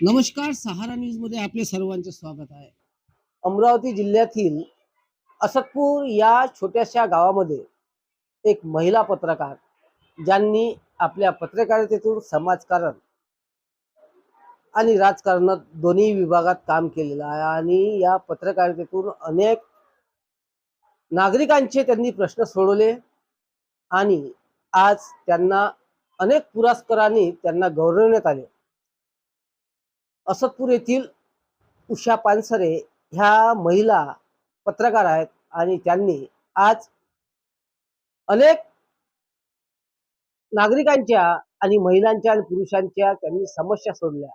नमस्कार सहारा न्यूजमध्ये आपले सर्वांचे स्वागत आहे. अमरावती जिल्ह्यातील असतपूर या छोट्याशा गावामध्ये एक महिला पत्रकार ज्यांनी आपल्या पत्रकारितेतून समाजकारण आणि राजकारणात दोन्ही विभागात काम केलेलं आहे आणि या पत्रकारितेतून अनेक नागरिकांचे त्यांनी प्रश्न सोडवले आणि आज त्यांना अनेक पुरस्कारांनी त्यांना गौरवण्यात आले. असतपूर येथील उषा पानसरे ह्या महिला पत्रकार आहेत आणि त्यांनी आज अनेक नागरिकांच्या आणि महिलांच्या आणि पुरुषांच्या त्यांनी समस्या सोडल्या.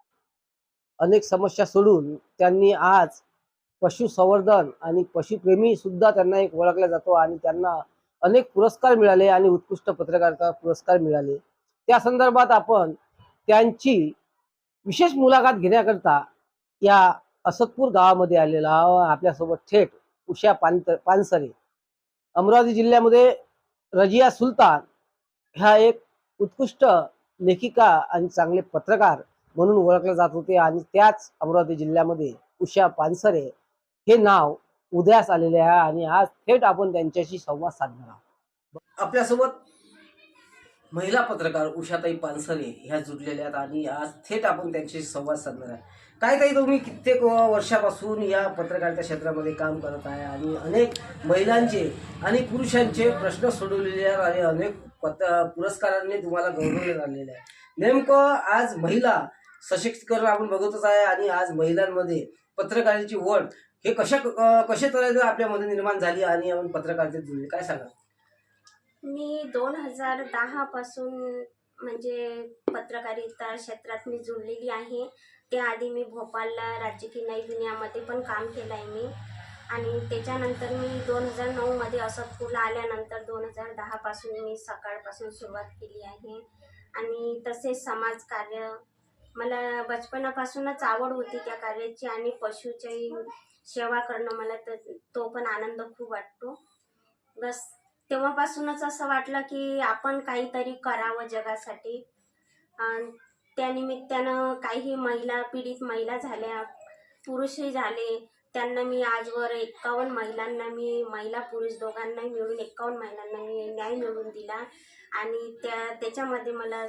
अनेक समस्या सोडून त्यांनी आज पशुसंवर्धन आणि पशुप्रेमी सुद्धा त्यांना एक ओळखला जातो आणि त्यांना अनेक पुरस्कार मिळाले आणि उत्कृष्ट पत्रकारिता पुरस्कार मिळाले. त्या संदर्भात आपण त्यांची विशेष मुलाखत घेण्याकरता या असतपूर गावामध्ये आलेला आहो. आपल्यासोबत थेट उषा पानत पानसरे अमरावती जिल्ह्यामध्ये रजिया सुलतान ह्या एक उत्कृष्ट लेखिका आणि चांगले पत्रकार म्हणून ओळखले जात होते आणि त्याच अमरावती जिल्ह्यामध्ये उषा पानसरे हे नाव उदयास आलेले आहे आणि आज थेट आपण त्यांच्याशी संवाद साधणार आहोत आपल्यासोबत महिला पत्रकार उषाताई पानसरे ह्या जुडलेल्या आहेत आणि आज थेट आपण त्यांच्याशी संवाद साधणार आहे. काय काही तुम्ही कित्येक वर्षापासून या पत्रकारिता क्षेत्रामध्ये काम करत आहे आणि अनेक महिलांचे आणि पुरुषांचे प्रश्न सोडवलेले आहेत आणि अनेक पत पुरस्कारांनी तुम्हाला गौरवण्यात आलेले आहे. नेमकं आज महिला सशक्तीकरण आपण बघतच आहे आणि आज महिलांमध्ये पत्रकारांची वट हे कशा कशा तऱ्हेने आपल्यामध्ये निर्माण झाली आणि आपण पत्रकारितेत जुळले? काय सांगा मी दोन हजार दहापासून म्हणजे पत्रकारिता क्षेत्रात मी जुळलेली आहे. त्याआधी मी भोपाळला राजकीय की नई दुनियामध्ये पण काम केलं आहे मी. आणि त्याच्यानंतर मी दोन हजार नऊमध्ये असतपूरला आल्यानंतर दोन हजार दहापासून मी सकाळपासून सुरुवात केली आहे. आणि तसेच समाजकार्य. मला बचपनापासूनच आवड होती त्या कार्याची आणि पशुची सेवा करणं मला तर तो पण आनंद खूप वाटतो. बस तेव्हापासूनच असं वाटलं की आपण काहीतरी करावं जगासाठी. आणि त्यानिमित्तानं काही महिला पीडित महिला झाल्या पुरुषही झाले. त्यांना मी आजवर एक्कावन्न महिलांना मी महिला पुरुष दोघांना मिळून एक्कावन्न महिलांना मी न्याय मिळवून दिला. आणि त्या त्याच्यामध्ये मला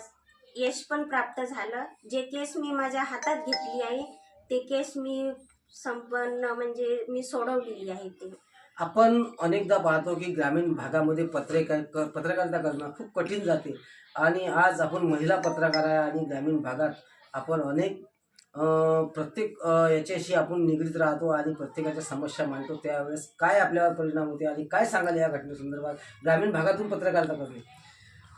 यश पण प्राप्त झालं. जे केस मी माझ्या हातात घेतली आहे ते केस मी संपन्न म्हणजे मी सोडवलेली आहे ते. आपण अनेकदा पाहतो की ग्रामीण भागामध्ये पत्रकार क- पत्रकारिता करणं खूप कठीण जाते. आणि आज आपण महिला पत्रकार आहे आणि ग्रामीण भागात आपण अनेक प्रत्येक याच्याशी आपण निगडीत राहतो आणि प्रत्येकाच्या समस्या मांडतो. त्यावेळेस काय आपल्यावर परिणाम होते आणि काय सांगाल या घटनेसंदर्भात? ग्रामीण भागातून पत्रकारिता करणे.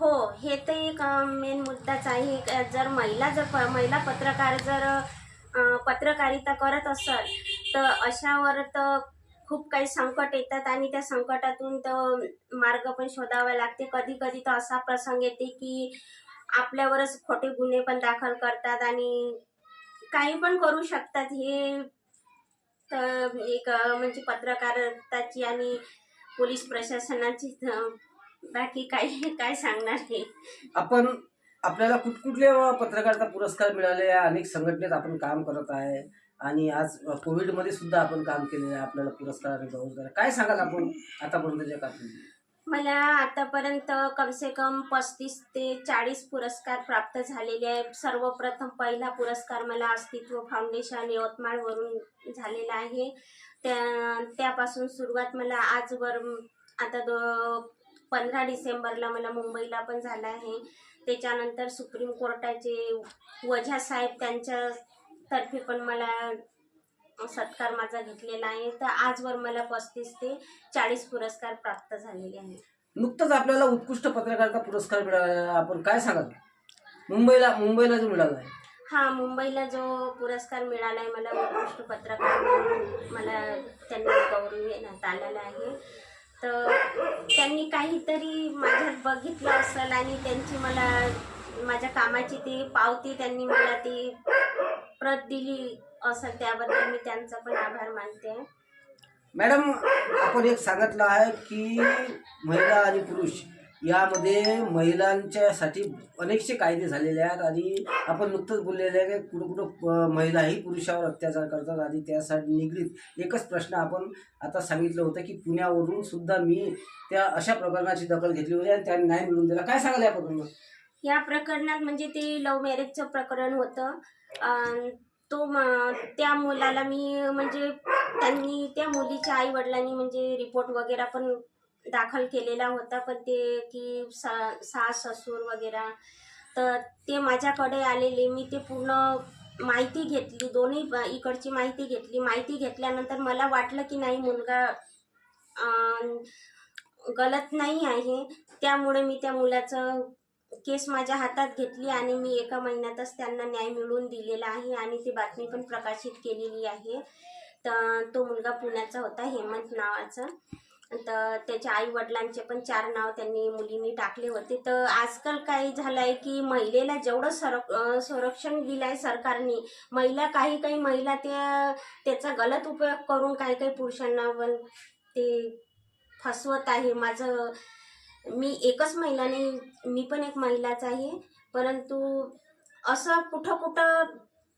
हो हे तर एक मेन मुद्दाच आहे. जर महिला जर प- महिला पत्रकार जर पत्रकारिता करत असेल तर अशावर तर खूप काही संकट येतात आणि त्या संकटातून तर मार्ग पण शोधावा लागते. कधी कधी तर असा प्रसंग येते की आपल्यावरच खोटे गुन्हे पण दाखल करतात आणि काही पण करू शकतात. हे तर एक म्हणजे पत्रकारिताची आणि पोलीस प्रशासनाची बाकी काही काय सांगणार हे? आपण आपल्याला कुठकुठले पत्रकारिता पुरस्कार मिळाले? या अनेक संघटनेत आपण काम करत आहे. आणि आज कोविडमध्ये सुद्धा आपण काम केलेलं आहे आपल्याला पुरस्कार आणि गौरव काय सांगाल आपण आतापर्यंतच्या काळात मला आतापर्यंत कमसे कम पस्तीस ते चाळीस पुरस्कार प्राप्त झालेले आहे. सर्वप्रथम पहिला पुरस्कार मला अस्तित्व फाउंडेशन यवतमाळवरून झालेला आहे. त्या त्यापासून सुरुवात मला आजवर आता दो पंधरा डिसेंबरला मला मुंबईला पण झाला आहे. त्याच्यानंतर सुप्रीम कोर्टाचे वझा साहेब त्यांच्या तर्फे पण मला सत्कार माझा घेतलेला आहे. तर आजवर मला पस्तीस ते चाळीस पुरस्कार प्राप्त झालेले आहेत. नुकतंच आपल्याला उत्कृष्ट पत्रकारिता पुरस्कार मिळाला. आपण काय सांगाल? मुंबईला मुंबईला जो मिळाला आहे. हा मुंबईला जो पुरस्कार मिळाला आहे मला उत्कृष्ट पत्रकार म्हणून मला त्यांनी गौरविण्यात आलेला आहे. तर त्यांनी काहीतरी माझ्यात बघितलं असेल आणि त्यांची मला माझ्या कामाची ती पावती त्यांनी मला ती प्रत दिली असं त्याबद्दल मी त्यांचा पण आभार मानते. मॅडम आपण एक सांगितलं आहे की महिला आणि पुरुष यामध्ये महिलांच्यासाठी अनेकसे कायदे झालेले आहेत आणि आपण नुकतंच बोललेले आहे की कुठं कुठं महिलाही पुरुषावर अत्याचार करतात आणि त्यासाठी निगडीत एकच प्रश्न आपण आता सांगितलं होतं की पुण्यावरून सुद्धा मी त्या अशा प्रकरणाची दखल घेतली होती आणि त्यांनी न्याय मिळवून दिला. काय सांगाल या प्रकरणात? या प्रकरणात म्हणजे ते लव्ह मॅरेजचं प्रकरण होतं. तो त्या मुलाला मी म्हणजे त्यांनी त्या मुलीच्या आई वडिलांनी म्हणजे रिपोर्ट वगैरे पण दाखल केलेला होता. पण ते की सा सास ससूर वगैरे. तर ते माझ्याकडे आलेले मी ते पूर्ण माहिती घेतली दोन्ही इकडची माहिती घेतली. माहिती घेतल्यानंतर मला वाटलं की नाही मुलगा गलत नाही आहे. त्यामुळे मी त्या मुलाचं केस माझ्या हातात घेतली आणि मी एका महिन्यातच त्यांना न्याय मिळवून दिलेला आहे आणि ती बातमी पण प्रकाशित केलेली आहे. तर तो मुलगा पुण्याचा होता हेमंत नावाचा. तर त्याच्या आई वडिलांचे पण चार नाव त्यांनी मुलींनी टाकले होते. तर आजकाल काय झालं आहे की महिलेला जेवढं सर संरक्षण दिलं आहे सरकारने महिला काही काही महिला त्या त्याचा गलत उपयोग करून काही काही पुरुषांना पण ते फसवत आहे. माझं मी एकच महिला नाही मी पण एक महिलाच आहे. परंतु असं कुठं कुठं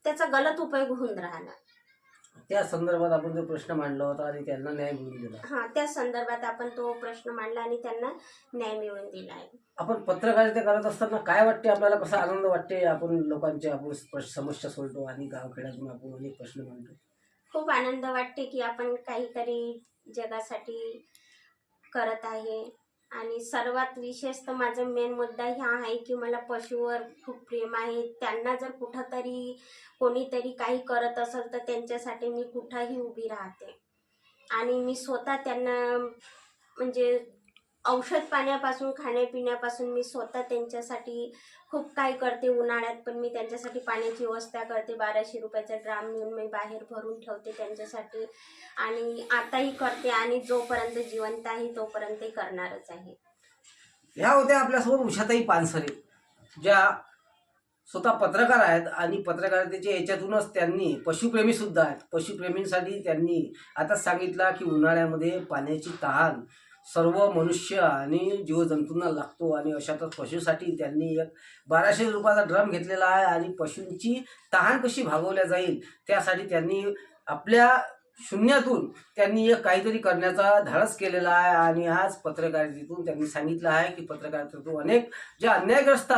त्याचा गलत उपयोग होऊन राहिला. त्या संदर्भात आपण जो प्रश्न मांडला होता आणि त्यांना न्याय मिळवून दिला. हां त्या संदर्भात आपण तो प्रश्न मांडला आणि त्यांना न्याय मिळवून दिला आहे. आपण पत्रकारिता करत असताना काय वाटते? आपल्याला कसा आनंद वाटते? आपण लोकांच्या आपण स्प- समस्या सोडतो आणि गावखेड्यातून आपण अनेक प्रश्न मांडतो. खूप आनंद वाटते की आपण काहीतरी जगासाठी करत आहे. आणि सर्वात विशेष तर माझा मेन मुद्दा ह्या आहे की मला पशुवर खूप प्रेम आहे. त्यांना जर कुठंतरी कोणीतरी काही करत असेल तर त्यांच्यासाठी मी कुठंही उभी राहते. आणि मी स्वतः त्यांना म्हणजे औषध पाण्यापासून खाण्यापिण्यापासून मी स्वतः त्यांच्यासाठी खूप काही करते उन्हाळ्यात पण मी त्यांच्यासाठी पाण्याची व्यवस्था करते. बाराशे रुपयाचा ड्राम नेऊन मी बाहेर भरून ठेवते त्यांच्यासाठी आणि आताही करते आणि जोपर्यंत जिवंत आहे तोपर्यंतही करणारच आहे. ह्या होत्या आपल्यासोबत उषाताई पानसरे ज्या स्वतः पत्रकार आहेत आणि पत्रकारितेच्या याच्यातूनच त्यांनी पशुप्रेमी सुद्धा आहेत. पशुप्रेमींसाठी त्यांनी आता सांगितलं की उन्हाळ्यामध्ये पाण्याची तहान सर्व मनुष्य आणि जीवजंतूंना लागतो आणि अशातच पशूसाठी त्यांनी एक बाराशे रुपयाचा ड्रम घेतलेला आहे आणि पशूंची तहान कशी भागवल्या जाईल त्यासाठी त्यांनी आपल्या शून्यातून त्यांनी एक काहीतरी करण्याचा धाडस केलेला आहे आणि आज पत्रकारितेतून त्यांनी सांगितलं आहे की पत्रकारितेतून अनेक जे अन्यायग्रस्त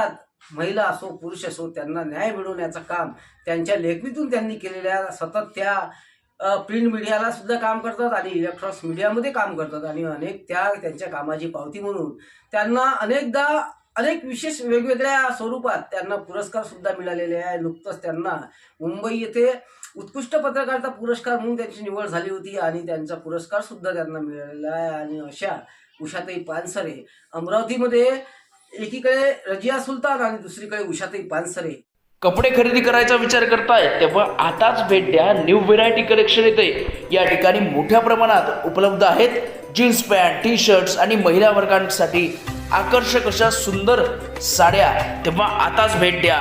महिला असो पुरुष असो त्यांना न्याय मिळवण्याचं काम त्यांच्या लेखणीतून त्यांनी केलेल्या सतत त्या प्रिंट मीडियाला सुद्धा काम करतात आणि इलेक्ट्रॉनिक्स मीडियामध्ये काम करतात आणि अनेक त्या त्यांच्या कामाची पावती म्हणून त्यांना अनेकदा अनेक विशेष वेगवेगळ्या स्वरूपात त्यांना पुरस्कार सुद्धा मिळालेले आहे. नुकतंच त्यांना मुंबई येथे उत्कृष्ट पत्रकारिता पुरस्कार म्हणून त्यांची निवड झाली होती आणि त्यांचा पुरस्कार सुद्धा त्यांना मिळालेला आहे. आणि अशा उषाताई पानसरे अमरावतीमध्ये एकीकडे रजिया सुलतान आणि दुसरीकडे उषाताई पानसरे कपडे खरेदी करायचा विचार करताय तेव्हा आताच भेट द्या. न्यू व्हेरायटी कलेक्शन येते. या ठिकाणी मोठ्या प्रमाणात उपलब्ध आहेत जीन्स पॅन्ट टी शर्ट्स आणि महिला वर्गांसाठी आकर्षक अशा सुंदर साड्या. तेव्हा आताच भेट द्या.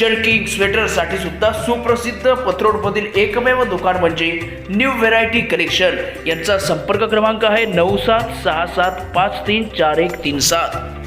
जर्किंग स्वेटरसाठी सुद्धा सुप्रसिद्ध पथरोडमधील एकमेव दुकान म्हणजे न्यू व्हेरायटी कलेक्शन यांचा संपर्क क्रमांक आहे नऊ सात सहा सात पाच तीन चार एक तीन सात.